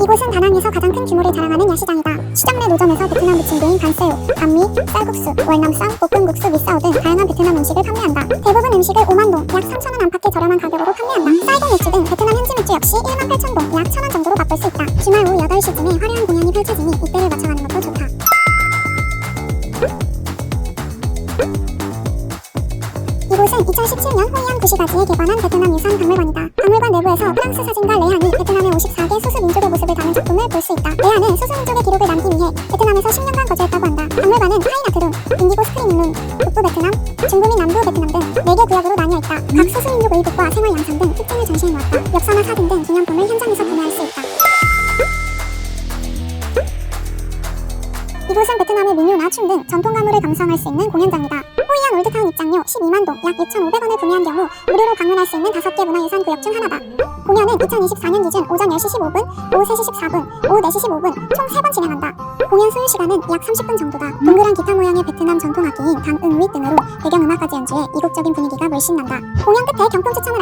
이곳은 다낭에서 가장 큰 규모를 자랑하는 야시장이다. 시장 내 노점에서 베트남 무침개인 반세우, 반미, 쌀국수, 월남쌈, 볶음국수, 미싸오 등 다양한 베트남 음식을 판매한다. 대부분 음식을 5만 동, 약 3천 원 안팎의 저렴한 가격으로 판매한다. 쌀국 맥주 등 베트남 현지 맥주 역시 1만 8천봉, 약 1천 원 정도로 맛볼 수 있다. 주말 오후 8시쯤에 화려한 공연이 펼쳐지니 이때를 맞춰 가는 것도 좋다. 이곳은 2017년 호이안 구시가지에 개관한 베트남 유산 박물관이다. 박물관 내부에서 프랑스 사진가 레안이 베트남의 54개 소수 민족의 모습을 담은 작품을 볼 수 있다. 레안은 소수 민족의 기록을 남기기 위해 베트남에서 10년간 거주했다고 한다. 박물관은 하이나트룸, 인디고 스크린룸, 북부 베트남, 중부 및 남부 베트남 등 4개 구역으로 나뉘어 있다. 각 소수 민족 의복과 생활 양상 등 특징을 전시해 놓았다. 엽서나 사진 등 기념품을 현장에서 구매할 수 있다. 이곳은 베트남의 민요나 춤 등 전통 가물을 감상할 수 있는 공연장이다. 호이안 올드타운 입장료 12만 동, 약 6,500원을 구매한 경우 무료로 방문할 수 있는 5개 구역 중 하나다. 공연은 2024년 기준 오전 10시 15분, 오후 3시 14분, 오후 4시 15분 총 3번 진행한다. 공연 소요 시간은 약 30분 정도다. 동그란 기타 모양의 베트남 전통 악기인 강응위 등으로 배경음악까지 연주해 이국적인 분위기가 물씬 난다. 공연 끝에 경품 추첨을